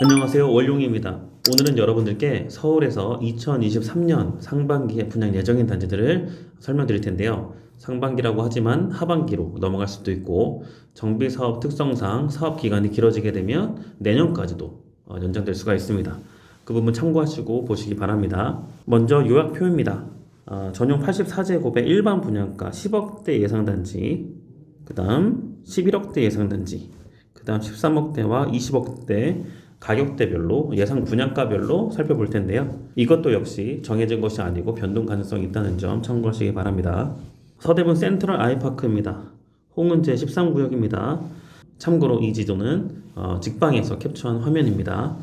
안녕하세요 월용입니다. 오늘은 여러분들께 서울에서 2023년 상반기에 분양 예정인 단지들을 설명드릴 텐데요. 상반기라고 하지만 하반기로 넘어갈 수도 있고 정비 사업 특성상 사업 기간이 길어지게 되면 내년까지도 어, 연장될 수가 있습니다. 그 부분 참고하시고 보시기 바랍니다. 먼저 요약표입니다. 어, 전용 84제곱의 일반 분양가 10억대 예상 단지, 그 다음 11억대 예상 단지, 그 다음 13억대와 20억대 가격대별로 예상 분양가별로 살펴볼 텐데요. 이것도 역시 정해진 것이 아니고 변동 가능성이 있다는 점 참고하시기 바랍니다. 서대문 센트럴 아이파크입니다. 홍은 제 13구역입니다. 참고로 이 지도는 어, 직방에서 캡처한 화면입니다.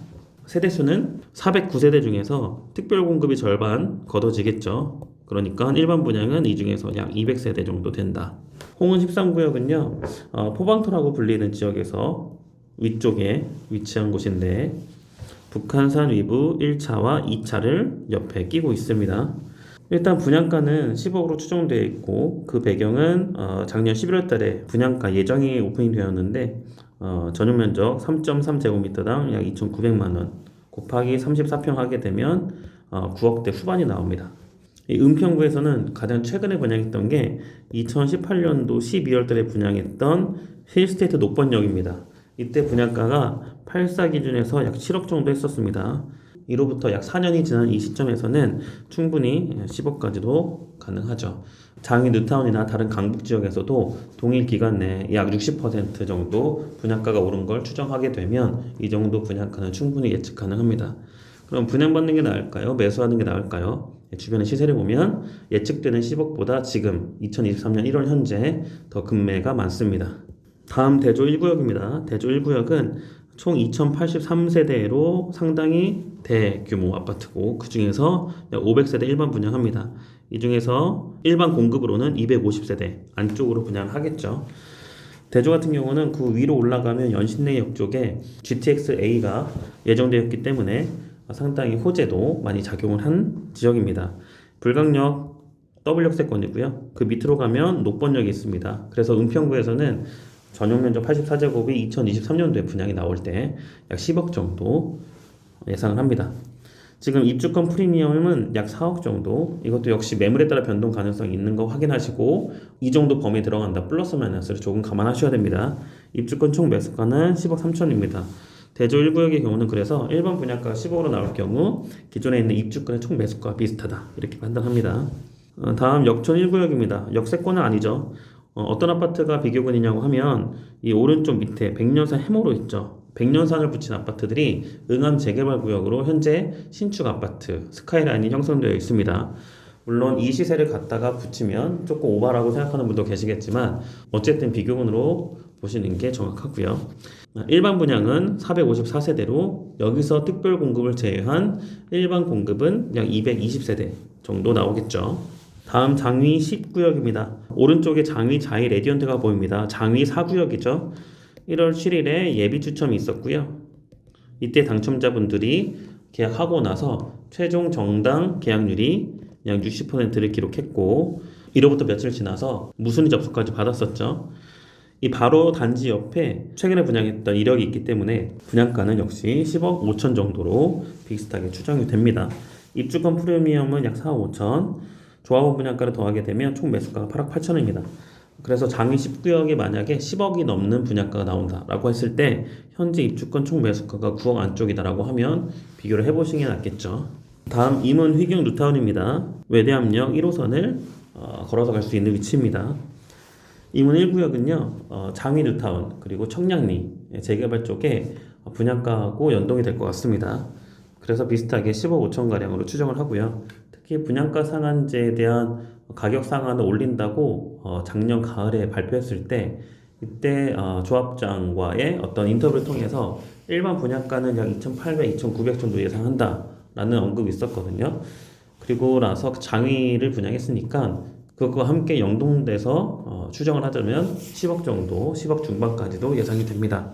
세대수는 409세대 중에서 특별 공급이 절반 걷어지겠죠. 그러니까 일반 분양은 이 중에서 약 200세대 정도 된다. 홍은 13구역은요, 어, 포방터라고 불리는 지역에서 위쪽에 위치한 곳인데, 북한산 위부 1차와 2차를 옆에 끼고 있습니다. 일단 분양가는 10억으로 추정되어 있고, 그 배경은 어, 작년 11월 달에 분양가 예정이 오픈이 되었는데, 어, 전용 면적 3.3제곱미터당 약 2,900만 원 곱하기 34평 하게 되면 어, 9억대 후반이 나옵니다. 이 은평구에서는 가장 최근에 분양했던 게 2018년도 12월 달에 분양했던 힐스테이트 녹번역입니다. 이때 분양가가 8사 기준에서 약 7억 정도 했었습니다. 이로부터 약 4년이 지난 이 시점에서는 충분히 10억까지도 가능하죠. 장위 뉴타운이나 다른 강북 지역에서도 동일 기간 내에 약 60% 정도 분양가가 오른 걸 추정하게 되면 이 정도 분양가는 충분히 예측 가능합니다. 그럼 분양받는 게 나을까요? 매수하는 게 나을까요? 주변의 시세를 보면 예측되는 10억보다 지금 2023년 1월 현재 더 급매가 많습니다. 다음 대조 1구역입니다. 대조 1구역은 총 2083세대로 상당히 대규모 아파트고 그 중에서 500세대 일반 분양합니다. 이 중에서 일반 공급으로는 250세대 안쪽으로 분양하겠죠. 대조 같은 경우는 그 위로 올라가면 연신내역 쪽에 GTX-A가 예정되었기 때문에 상당히 호재도 많이 작용을 한 지역입니다. 불강역 W역세권이고요. 그 밑으로 가면 녹번역이 있습니다. 그래서 은평구에서는 전용 면적 84제곱이 2023년도에 분양이 나올 때 약 10억 정도 예상을 합니다. 지금 입주권 프리미엄은 약 4억 정도. 이것도 역시 매물에 따라 변동 가능성이 있는 거 확인하시고 이 정도 범위에 들어간다. 플러스 마이너스를 조금 감안하셔야 됩니다. 입주권 총 매수가는 10억 3천입니다. 대조 1구역의 경우는 그래서 일반 분양가가 10억으로 나올 경우 기존에 있는 입주권의 총 매수가와 비슷하다. 이렇게 판단합니다. 어, 다음 역촌 1구역입니다. 역세권은 아니죠. 어, 떤 아파트가 비교군이냐고 하면 이 오른쪽 밑에 백년산 해모로 있죠. 백년산을 붙인 아파트들이 응암 재개발 구역으로 현재 신축 아파트 스카이라인이 형성되어 있습니다. 물론 이 시세를 갖다가 붙이면 조금 오바라고 생각하는 분도 계시겠지만 어쨌든 비교군으로 보시는 게 정확하고요. 일반 분양은 454세대로 여기서 특별 공급을 제외한 일반 공급은 약 220세대 정도 나오겠죠. 다음 장위 10구역입니다. 오른쪽에 장위 자이 레디언트가 보입니다. 장위 4구역이죠. 1월 7일에 예비 추첨이 있었고요. 이때 당첨자분들이 계약하고 나서 최종 정당 계약률이 약 60%를 기록했고 이로부터 며칠 지나서 무순위 접수까지 받았었죠. 이 바로 단지 옆에 최근에 분양했던 이력이 있기 때문에 분양가는 역시 10억 5천 정도로 비슷하게 추정이 됩니다. 입주권 프리미엄은 약 4억 5천, 조합원 분양가를 더하게 되면 총 매수가가 8억 8천입니다. 그래서 장위 10구역이 만약에 10억이 넘는 분양가가 나온다라고 했을 때 현재 입주권 총 매수가가 9억 안쪽이다라고 하면 비교를 해보시는 게 낫겠죠. 다음 임은 휘경 뉴타운입니다. 외대암역 1호선을 어, 걸어서 갈 수 있는 위치입니다. 임은 1구역은요 어, 장위 뉴타운 그리고 청량리 재개발 쪽에 분양가하고 연동이 될 것 같습니다. 그래서 비슷하게 10억 5천 가량으로 추정을 하고요. 특히 분양가 상한제에 대한 가격 상한을 올린다고 어, 작년 가을에 발표했을 때 이때 어, 조합장과의 어떤 인터뷰를 통해서 일반 분양가는 약 2,800, 2,900 정도 예상한다라는 언급이 있었거든요. 그리고 나서 장위를 분양했으니까 그것과 함께 연동돼서 어, 추정을 하자면 10억 정도, 10억 중반까지도 예상이 됩니다.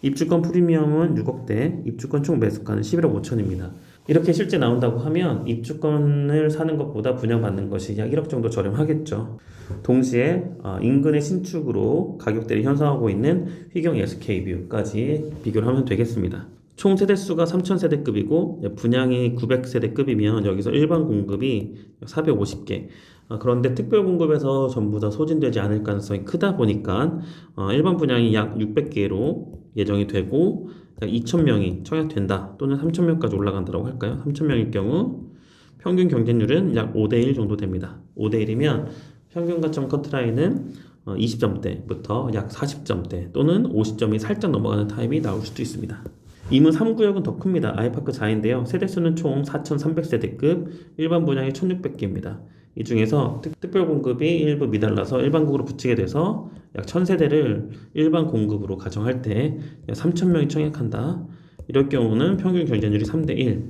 입주권 프리미엄은 6억대, 입주권 총 매수가는 11억 5천입니다. 이렇게 실제 나온다고 하면 입주권을 사는 것보다 분양받는 것이 약 1억 정도 저렴하겠죠. 동시에 어, 인근의 신축으로 가격대를 형성하고 있는 휘경 SK뷰까지 비교를 하면 되겠습니다. 총 세대수가 3000세대급이고 분양이 900세대급이면 여기서 일반 공급이 450개. 아, 그런데 특별 공급에서 전부 다 소진되지 않을 가능성이 크다 보니까 어, 일반 분양이 약 600개로 예정이 되고 2,000명이 청약된다 또는 3,000명까지 올라간다고 할까요? 3,000명일 경우 평균 경쟁률은 약 5대1 정도 됩니다. 5대1이면 평균 가점 커트라인은 어, 20점대부터 약 40점대 또는 50점이 살짝 넘어가는 타입이 나올 수도 있습니다. 이문 3구역은 더 큽니다. 아이파크 4인데요. 세대수는 총 4,300세대급, 일반 분양이 1,600개입니다. 이 중에서 특, 특별 공급이 일부 미달라서 일반 공급으로 붙이게 돼서 약 1,000세대를 일반 공급으로 가정할 때 약 3,000명이 청약한다. 이럴 경우는 평균 경쟁률이 3대 1.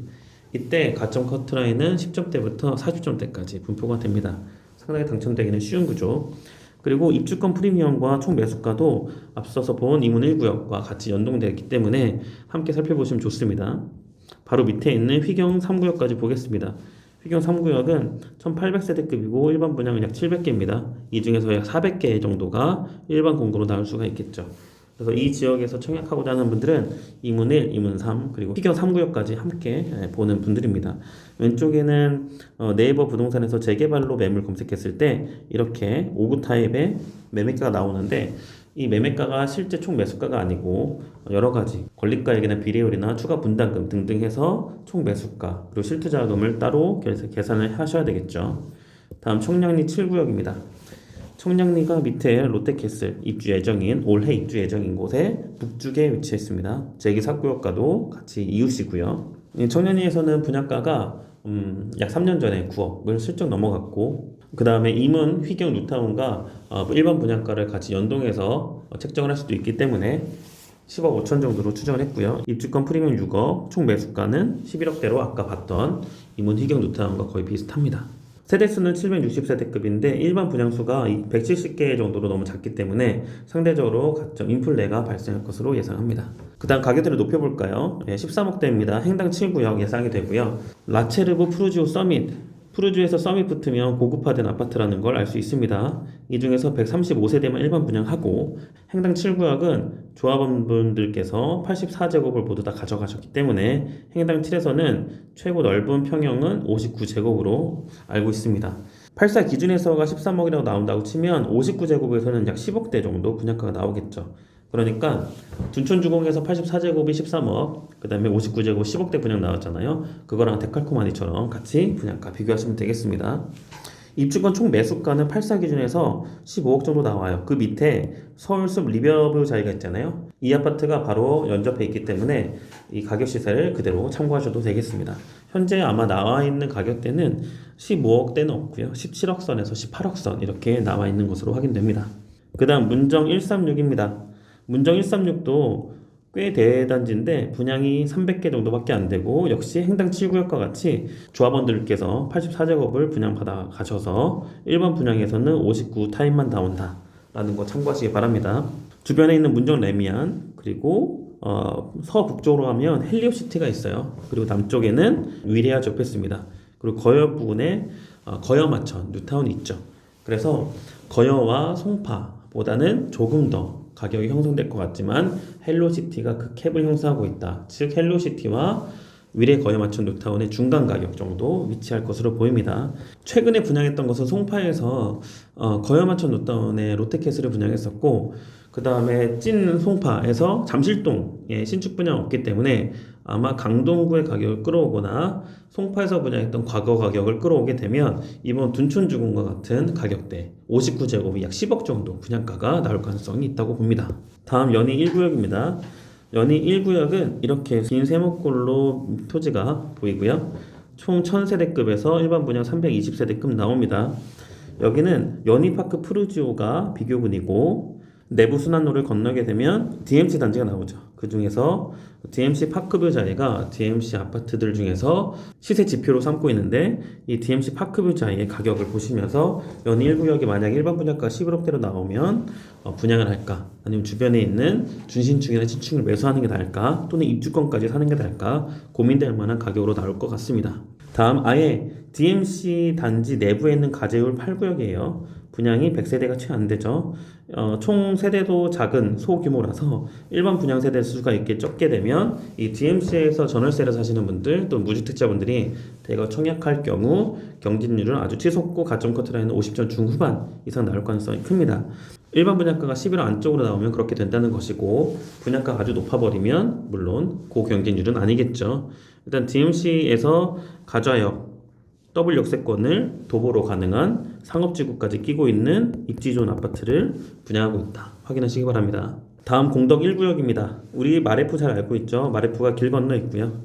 이때 가점 커트라인은 10점대부터 40점대까지 분포가 됩니다. 상당히 당첨되기는 쉬운 구조. 그리고 입주권 프리미엄과 총 매수가도 앞서서 본 이문 1구역과 같이 연동되어 있기 때문에 함께 살펴보시면 좋습니다. 바로 밑에 있는 휘경 3구역까지 보겠습니다. 휘경 3구역은 1800세대급이고 일반 분양은 약 700개입니다. 이 중에서 약 400개 정도가 일반 공급으로 나올 수가 있겠죠. 그래서 이 지역에서 청약하고자 하는 분들은 이문 1, 이문 3 그리고 휘경 3구역까지 함께 예, 보는 분들입니다. 왼쪽에는 어, 네이버 부동산에서 재개발로 매물 검색했을 때 이렇게 5구 타입의 매매가가 나오는데 이 매매가가 실제 총 매수가가 아니고 여러 가지 권리가액이나 비례율이나 추가 분담금 등등 해서 총 매수가 그리고 실투자금을 따로 계산- 계산을 하셔야 되겠죠. 다음 청량리 7구역입니다. 청량리가 밑에 롯데캐슬 입주 예정인 올해 입주 예정인 곳에 북쪽에 위치해 있습니다. 제기 4구역과도 같이 이웃이고요. 이 청량리에서는 분양가가 음, 약 3년 전에 9억을 슬쩍 넘어갔고 그 다음에 임은 휘경 루타운과 어, 일반 분양가를 같이 연동해서 어, 책정을 할 수도 있기 때문에 10억 5천 정도로 추정을 했고요. 입주권 프리미엄 6억, 총 매수가는 11억대로 아까 봤던 이문 휘경 루타운과 거의 비슷합니다. 세대수는 760세대급인데 일반 분양수가 170개 정도로 너무 작기 때문에 상대적으로 가점 인플레가 발생할 것으로 예상합니다. 그 다음 가격대를 높여볼까요? 예, 13억대입니다. 행당 7구역 예상이 되고요. 라체르브 프루지오 서밋 푸르주에서 서밋 붙으면 고급화된 아파트라는 걸 알 수 있습니다. 이 중에서 135세대만 일반 분양하고 행당 7구역은 조합원분들께서 84제곱을 모두 다 가져가셨기 때문에 행당 7에서는 최고 넓은 평형은 59제곱으로 알고 있습니다. 84 기준에서가 13억이라고 나온다고 치면 59제곱에서는 약 10억대 정도 분양가가 나오겠죠. 그러니까 둔촌주공에서 84제곱이 13억, 그 다음에 59제곱 10억대 분양 나왔잖아요. 그거랑 데칼코마니처럼 같이 분양가 비교하시면 되겠습니다. 입주권 총 매수가는 84 기준에서 15억 정도 나와요. 그 밑에 서울숲 리버브 자리가 있잖아요. 이 아파트가 바로 연접해 있기 때문에 이 가격 시세를 그대로 참고하셔도 되겠습니다. 현재 아마 나와 있는 가격대는 15억대는 없고요. 17억 선에서 18억 선 이렇게 나와 있는 것으로 확인됩니다. 그 다음 문정 136입니다. 문정 136도 꽤 대단지인데 분양이 300개 정도밖에 안 되고 역시 행당 7구역과 같이 조합원들께서 84제곱을 분양받아 가셔서 일반 분양에서는 59 타입만 나온다 라는 거 참고하시기 바랍니다. 주변에 있는 문정 레미안 그리고 어, 서북쪽으로 가면 헬리오시티가 있어요. 그리고 남쪽에는 위리아 접했습니다. 그리고 거여 부근에 어, 거여마천 뉴타운이 있죠. 그래서 거여와 송파보다는 조금 더 가격이 형성될 것 같지만 헬로시티가 그 캡을 형성하고 있다. 즉 헬로시티와 위례 거여 맞춘 뉴타운의 중간 가격 정도 위치할 것으로 보입니다. 최근에 분양했던 것은 송파에서 어, 거여 맞춘 뉴타운의 롯데캐슬을 분양했었고 그 다음에 찐 송파에서 잠실동에 신축 분양 없기 때문에 아마 강동구의 가격을 끌어오거나 송파에서 분양했던 과거 가격을 끌어오게 되면 이번 둔촌주공과 같은 가격대 59제곱이 약 10억 정도 분양가가 나올 가능성이 있다고 봅니다. 다음 연희 1구역입니다. 연희 1구역은 이렇게 긴 세목골로 토지가 보이고요. 총 1000세대급에서 일반 분양 320세대급 나옵니다. 여기는 연희파크 푸르지오가 비교군이고 내부 순환로를 건너게 되면 DMC 단지가 나오죠. 그 중에서 DMC 파크뷰 자리가 DMC 아파트들 중에서 시세 지표로 삼고 있는데 이 DMC 파크뷰 자리의 가격을 보시면서 연희 1구역이 만약 일반 분양가 11억대로 나오면 어, 분양을 할까 아니면 주변에 있는 준신축이나 신축을 매수하는 게 나을까 또는 입주권까지 사는 게 나을까 고민될 만한 가격으로 나올 것 같습니다. 다음 아예 DMC 단지 내부에 있는 가재울 8구역이에요. 분양이 100세대가 채 안 되죠. 어, 총 세대도 작은 소규모라서 일반 분양 세대 수가 이렇게 적게 되면 이 DMC에서 전월세를 사시는 분들 또 무주택자분들이 대거 청약할 경우 경진율은 아주 치솟고 가점 커트라인은 50점 중후반 이상 나올 가능성이 큽니다. 일반 분양가가 11원 안쪽으로 나오면 그렇게 된다는 것이고 분양가가 아주 높아버리면 물론 고경쟁률은 아니겠죠. 일단 DMC에서 가좌역 더블 역세권을 도보로 가능한 상업지구까지 끼고 있는 입지 좋은 아파트를 분양하고 있다. 확인하시기 바랍니다. 다음 공덕 1구역입니다. 우리 마레프 잘 알고 있죠? 마레프가 길 건너 있고요.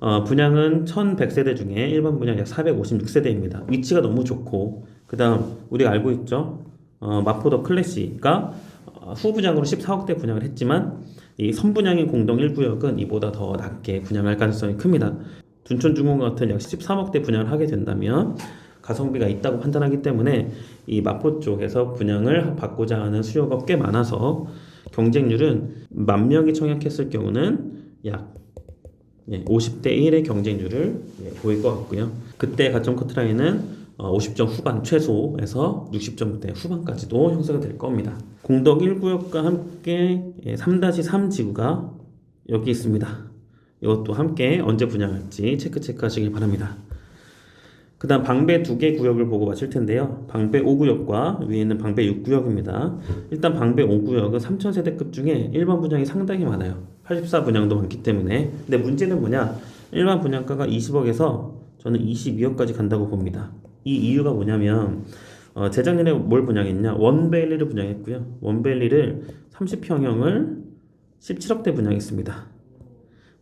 어, 분양은 1100세대 중에 일반 분양 약 456세대입니다. 위치가 너무 좋고 그 다음 우리가 알고 있죠? 어, 마포더 클래시가 어, 후분양으로 14억대 분양을 했지만 이 선분양인 공동 1구역은 이보다 더 낮게 분양할 가능성이 큽니다. 둔촌중공 같은 약 13억대 분양을 하게 된다면 가성비가 있다고 판단하기 때문에 이 마포 쪽에서 분양을 받고자 하는 수요가 꽤 많아서 경쟁률은 만 명이 청약했을 경우는 약 예, 50대 1의 경쟁률을 예, 보일 것 같고요. 그때 가점 커트라인은 어, 50점 후반 최소에서 60점대 후반까지도 형성이 될 겁니다. 공덕 1구역과 함께 예, 3-3 지구가 여기 있습니다. 이것도 함께 언제 분양할지 체크 체크하시길 바랍니다. 그 다음 방배 두 개 구역을 보고 마칠 텐데요. 방배 5구역과 위에 있는 방배 6구역입니다. 일단 방배 5구역은 3,000세대급 중에 일반 분양이 상당히 많아요. 84 분양도 많기 때문에. 근데 문제는 뭐냐? 일반 분양가가 20억에서 저는 22억까지 간다고 봅니다. 이 이유가 뭐냐면 어, 재작년에 뭘 분양했냐? 원베일리를 분양했고요. 원베일리를 30평형을 17억대 분양했습니다.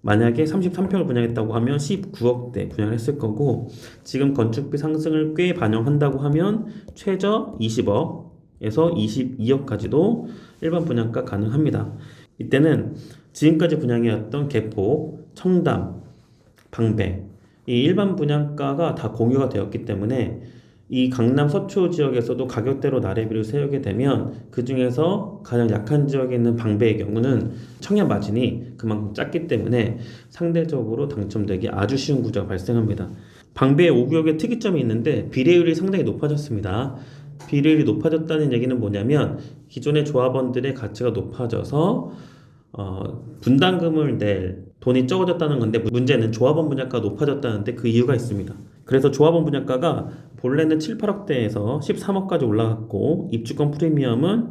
만약에 33평을 분양했다고 하면 19억대 분양을 했을 거고 지금 건축비 상승을 꽤 반영한다고 하면 최저 20억에서 22억까지도 일반 분양가 가능합니다. 이때는 지금까지 분양해왔던 개포, 청담, 방배 이 일반 분양가가 다 공유가 되었기 때문에 이 강남 서초 지역에서도 가격대로 나래비를 세우게 되면 그 중에서 가장 약한 지역에 있는 방배의 경우는 청약 마진이 그만큼 작기 때문에 상대적으로 당첨되기 아주 쉬운 구조가 발생합니다. 방배의 5구역의 특이점이 있는데 비례율이 상당히 높아졌습니다. 비례율이 높아졌다는 얘기는 뭐냐면 기존의 조합원들의 가치가 높아져서 어, 분담금을 낼 돈이 적어졌다는 건데 문제는 조합원 분양가가 높아졌다는데 그 이유가 있습니다. 그래서 조합원 분양가가 본래는 7, 8억대에서 13억까지 올라갔고 입주권 프리미엄은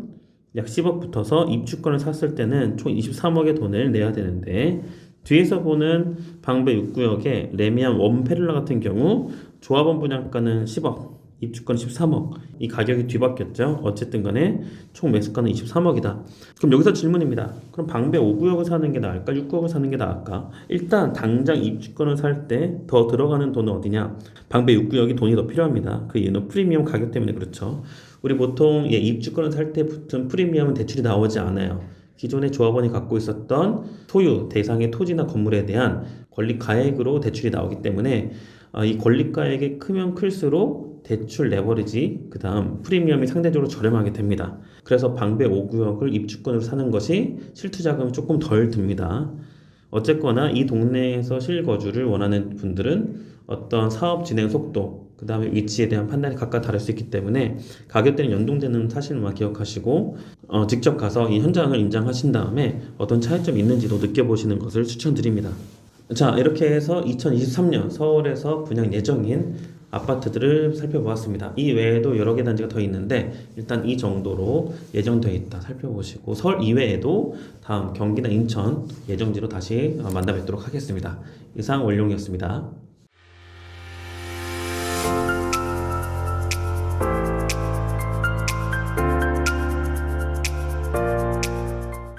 약 10억 붙어서 입주권을 샀을 때는 총 23억의 돈을 내야 되는데 뒤에서 보는 방배 6구역의 레미안 원페를라 같은 경우 조합원 분양가는 10억 입주권 13억. 이 가격이 뒤바뀌었죠. 어쨌든 간에 총 매수가는 23억이다. 그럼 여기서 질문입니다. 그럼 방배 5구역을 사는 게 나을까? 6구역을 사는 게 나을까? 일단 당장 입주권을 살 때 더 들어가는 돈은 어디냐? 방배 6구역이 돈이 더 필요합니다. 그 이유는 프리미엄 가격 때문에 그렇죠. 우리 보통 예, 입주권을 살 때 붙은 프리미엄은 대출이 나오지 않아요. 기존의 조합원이 갖고 있었던 소유 대상의 토지나 건물에 대한 권리 가액으로 대출이 나오기 때문에 어, 이 권리가액이 크면 클수록 대출 레버리지 그 다음 프리미엄이 상대적으로 저렴하게 됩니다. 그래서 방배 5구역을 입주권으로 사는 것이 실투자금이 조금 덜 듭니다. 어쨌거나 이 동네에서 실거주를 원하는 분들은 어떤 사업 진행 속도, 그 다음에 위치에 대한 판단이 각각 다를 수 있기 때문에 가격대는 연동되는 사실만 기억하시고 어, 직접 가서 이 현장을 임장하신 다음에 어떤 차이점이 있는지도 느껴보시는 것을 추천드립니다. 자 이렇게 해서 2023년 서울에서 분양 예정인 아파트들을 살펴보았습니다. 이 외에도 여러 개 단지가 더 있는데 일단 이 정도로 예정되어 있다 살펴보시고 서울 이외에도 다음 경기나 인천 예정지로 다시 만나 뵙도록 하겠습니다. 이상 원룡이었습니다.